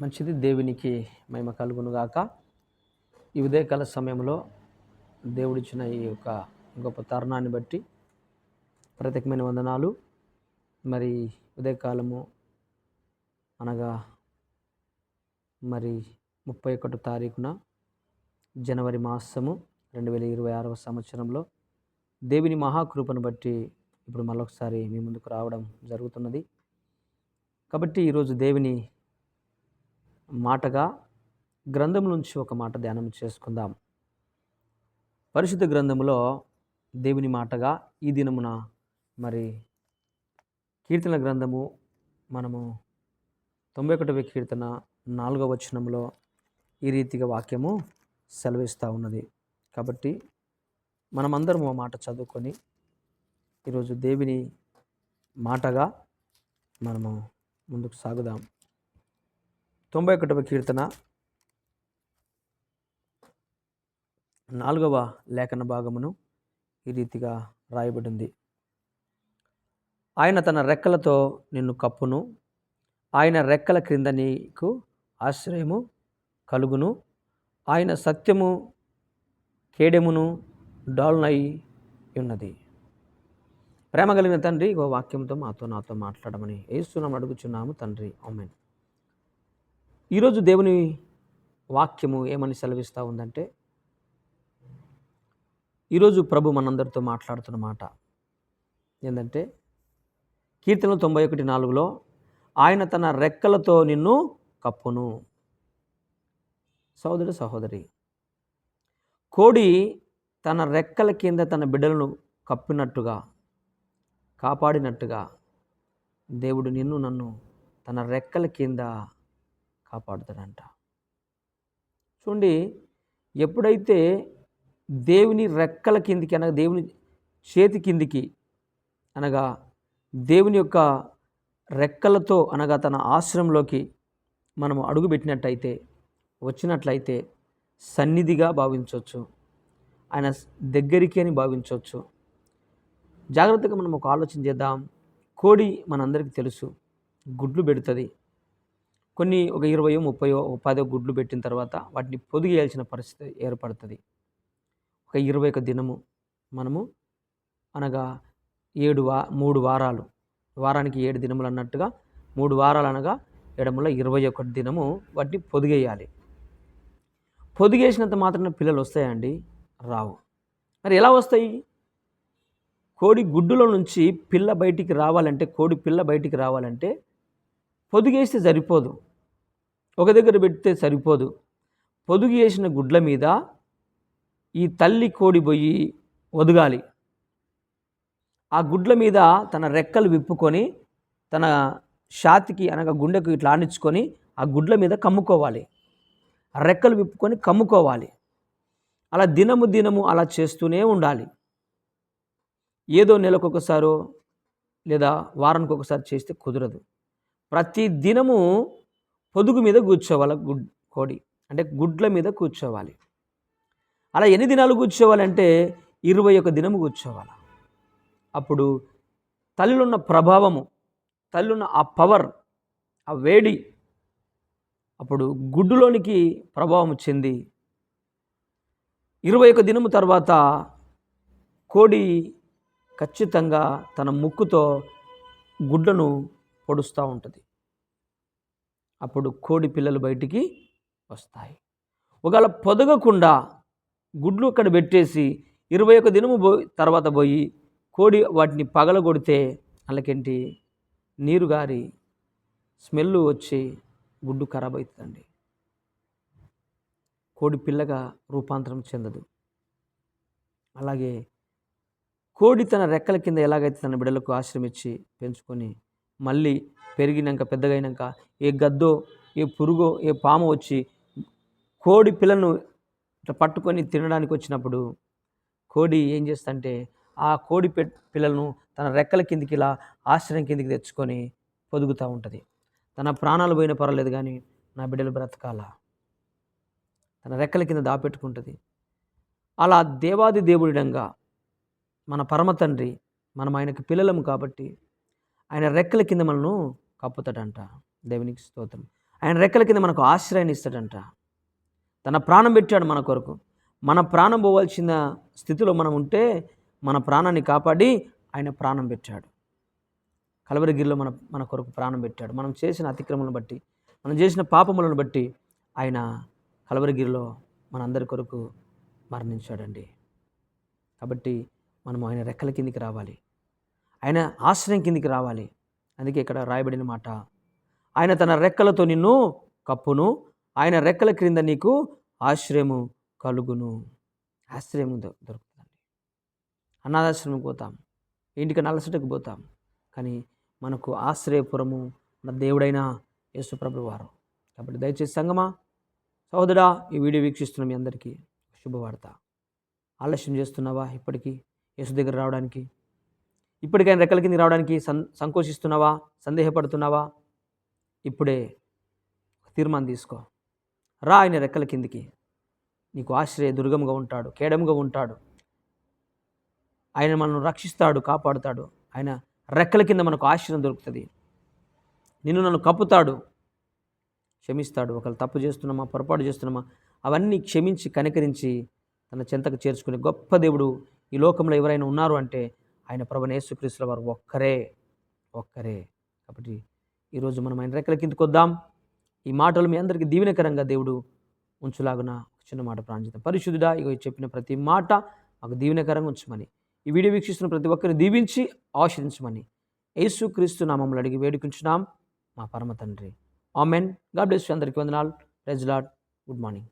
మంచిది. దేవునికి మహిమ కలుగునుగాక ఈ ఉదయకాల సమయంలో దేవుడిచ్చిన ఈ యొక్క గొప్ప తరుణాన్ని బట్టి ప్రత్యేకమైన వందనాలు. మరి ఉదయకాలము అనగా మరి ముప్పై ఒకటో తారీఖున జనవరి మాసము రెండు వేల ఇరవై ఆరవ సంవత్సరంలో దేవుని మహాకృపను బట్టి ఇప్పుడు మళ్ళొకసారి మీ ముందుకు రావడం జరుగుతున్నది. కాబట్టి ఈరోజు దేవుని మాటగా గ్రంథం నుంచి ఒక మాట ధ్యానం చేసుకుందాం. పరిశుద్ధ గ్రంథములో దేవుని మాటగా ఈ దినమున మరి కీర్తన గ్రంథము మనము తొంభై ఒకటవ కీర్తన నాలుగవ వచనంలో ఈ రీతిగా వాక్యము సెలవిస్తూ ఉన్నది. కాబట్టి మనమందరం ఆ మాట చదువుకొని ఈరోజు దేవుని మాటగా మనము ముందుకు సాగుదాం. తొంభై ఒకటవ కీర్తన. నాలుగవ లేఖన భాగమును ఈ రీతిగా రాయబడింది. ఆయన తన రెక్కలతో నిన్ను కప్పును. ఆయన రెక్కల క్రింద నీకు ఆశ్రయము కలుగును. ఆయన సత్యము కేడెమును డాల్నై ఉన్నది. ప్రేమ కలిగిన తండ్రి ఓ వాక్యంతో మాతో నాతో మాట్లాడమని ఏస్తున్నాం అడుగుచున్నాము తండ్రి. ఆమెన్. ఈరోజు దేవుని వాక్యము ఏమని సెలవిస్తూ ఉందంటే ఈరోజు ప్రభు మనందరితో మాట్లాడుతున్న మాట ఏంటంటే కీర్తన తొంభై ఒకటి నాలుగులో ఆయన తన రెక్కలతో నిన్ను కప్పును. సహోదరు సహోదరి కోడి తన రెక్కల కింద తన బిడ్డలను కప్పినట్టుగా కాపాడినట్టుగా దేవుడు నిన్ను నన్ను తన రెక్కల కింద కాపాడుతాడంట. చూడండి ఎప్పుడైతే దేవుని రెక్కల కిందికి అనగా దేవుని చేతి కిందికి అనగా దేవుని యొక్క రెక్కలతో అనగా తన ఆశ్రమంలోకి మనము అడుగుపెట్టినట్టయితే వచ్చినట్లయితే సన్నిధిగా భావించవచ్చు. ఆయన దగ్గరికి అని భావించవచ్చు. జాగ్రత్తగా మనం ఒక ఆలోచన చేద్దాం. కోడి మనందరికీ తెలుసు గుడ్లు పెడుతుంది. కొన్ని ఒక ఇరవయో ముప్పయో పదో గుడ్లు పెట్టిన తర్వాత వాటిని పొదిగేయాల్సిన పరిస్థితి ఏర్పడుతుంది. ఒక ఇరవై ఒక దినము మనము అనగా ఏడు వా మూడు వారాలు. వారానికి ఏడు దినములు అన్నట్టుగా మూడు వారాలు అనగా ఎడముల ఇరవై ఒకటి దినము వాటిని పొదిగేయాలి. పొదిగేసినంత మాత్రమే పిల్లలు వస్తాయండి? రావు. మరి ఎలా వస్తాయి? కోడి గుడ్డులో నుంచి పిల్ల బయటికి రావాలంటే కోడి పిల్ల బయటికి రావాలంటే పొదిగేస్తే సరిపోదు. ఒక దగ్గర పెడితే సరిపోదు. పొదుగు వేసిన గుడ్ల మీద ఈ తల్లి కోడి పోయి ఒదగాలి. ఆ గుడ్ల మీద తన రెక్కలు విప్పుకొని తన షాతికి అనగా గుండెకు ఇట్లా ఆనిచ్చుకొని ఆ గుడ్ల మీద కమ్ముకోవాలి. ఆ రెక్కలు విప్పుకొని కమ్ముకోవాలి. అలా దినము దినము అలా చేస్తూనే ఉండాలి. ఏదో నెలకొకసారో లేదా వారానికి ఒకసారి చేస్తే కుదరదు. ప్రతి దినము పొదుగు మీద కూర్చోవాలి గుడ్ కోడి. అంటే గుడ్ల మీద కూర్చోవాలి. అలా ఎన్ని దినాలు కూర్చోవాలంటే ఇరవై ఒక దినము కూర్చోవాలి. అప్పుడు తల్లిలో ప్రభావము తల్లిలో ఆ పవర్ ఆ వేడి అప్పుడు గుడ్డులోనికి ప్రభావం చెంది ఇరవై ఒక దినము తర్వాత కోడి ఖచ్చితంగా తన ముక్కుతో గుడ్లను పొడుస్తూ ఉంటుంది. అప్పుడు కోడి పిల్లలు బయటికి వస్తాయి. ఒకవేళ పొదగకుండా గుడ్లు అక్కడ పెట్టేసి ఇరవై ఒక దినము పోయి తర్వాత పోయి కోడి వాటిని పగలగొడితే వాళ్ళకేంటి నీరు గారి స్మెల్ వచ్చి గుడ్డు ఖరాబ్ అవుతుందండి కోడి పిల్లగా రూపాంతరం చెందదు. అలాగే కోడి తన రెక్కల కింద ఎలాగైతే తన బిడ్డలకు ఆశ్రమించి పెంచుకొని మళ్ళీ పెరిగినాక పెద్దగైనాక ఏ గద్దో ఏ పురుగో ఏ పాము వచ్చి కోడి పిల్లను పట్టుకొని తినడానికి వచ్చినప్పుడు కోడి ఏం చేస్తంటే ఆ కోడి పిల్లలను తన రెక్కల కిందికి ఇలా ఆశ్రయం కిందికి తెచ్చుకొని పొదుగుతూ ఉంటుంది. తన ప్రాణాలు పోయిన పర్వాలేదు కానీ నా బిడ్డలు బ్రతకాల? తన రెక్కల కింద దాపెట్టుకుంటుంది. అలా దేవాది దేవుడిడంగా మన పరమ తండ్రి మనం ఆయనకి పిల్లలము కాబట్టి ఆయన రెక్కల కింద మనను కప్పుతాడంట. దేవునికి స్తోత్రం. ఆయన రెక్కల కింద మనకు ఆశ్రయాన్ని ఇస్తాడంట. తన ప్రాణం పెట్టాడు మన కొరకు. మన ప్రాణం పోవాల్సిన స్థితిలో మనం ఉంటే మన ప్రాణాన్ని కాపాడి ఆయన ప్రాణం పెట్టాడు. కలవరగిరిలో మన మన కొరకు ప్రాణం పెట్టాడు. మనం చేసిన అతిక్రమలను బట్టి మనం చేసిన పాపములను బట్టి ఆయన కలవరగిరిలో మనందరి కొరకు మరణించాడండి. కాబట్టి మనం ఆయన రెక్కల కిందికి రావాలి. ఆయన ఆశ్రయం కిందికి రావాలి. అందుకే ఇక్కడ రాయబడిన మాట. ఆయన తన రెక్కలతో నిన్ను కప్పును ఆయన రెక్కల క్రింద నీకు ఆశ్రయము కలుగును. ఆశ్రయము దొరుకుతుంది అనాథాశ్రమం పోతాం. ఇంటికి నలసటకు పోతాం. కానీ మనకు ఆశ్రయపురము మన దేవుడైన యేసుప్రభు వారు. కాబట్టి దయచేసి సంగమా సహోదరా ఈ వీడియో వీక్షిస్తున్న మీ అందరికీ శుభవార్త. ఆలస్యం చేస్తున్నావా ఇప్పటికీ? యేసు దగ్గర రావడానికి ఇప్పటికైనా రెక్కల కింద రావడానికి సం సంకోచిస్తున్నావా? సందేహపడుతున్నావా? ఇప్పుడే ఒక తీర్మానం తీసుకో. రా ఆయన రెక్కల కిందికి. నీకు ఆశ్రయ దుర్గంగా ఉంటాడు కేడముగా ఉంటాడు. ఆయన మనల్ని రక్షిస్తాడు కాపాడుతాడు. ఆయన రెక్కల కింద మనకు ఆశ్రయం దొరుకుతుంది. నిన్ను నన్ను కప్పుతాడు. క్షమిస్తాడు. ఒకళ్ళు తప్పు చేస్తున్నామా? పొరపాటు చేస్తున్నామా? అవన్నీ క్షమించి కనికరించి తన చెంతకు చేర్చుకునే గొప్ప దేవుడు ఈ లోకంలో ఎవరైనా ఉన్నారు అంటే ఆయన ప్రభు యేసుక్రీస్తుల వారు ఒక్కరే ఒక్కరే. కాబట్టి ఈరోజు మనం ఆయన రెక్కల కిందకు వద్దాం. ఈ మాటలు మీ అందరికీ దీవెనకరంగా దేవుడు ఉంచులాగున చిన్న మాట ప్రాంచితం పరిశుద్ధుడా ఇగో చెప్పిన ప్రతి మాట మాకు దీవెనకరంగా ఉంచమని. ఈ వీడియో వీక్షిస్తున్న ప్రతి ఒక్కరిని దీవించి ఆశ్రదించమని యేసుక్రీస్తు నామములు అడిగి వేడుకుంటున్నాం మా పరమ తండ్రి. ఆమెన్. గాడ్ బ్లెస్ అందరికీ వందనాలు. రెజ్లాడ్ గుడ్ మార్నింగ్.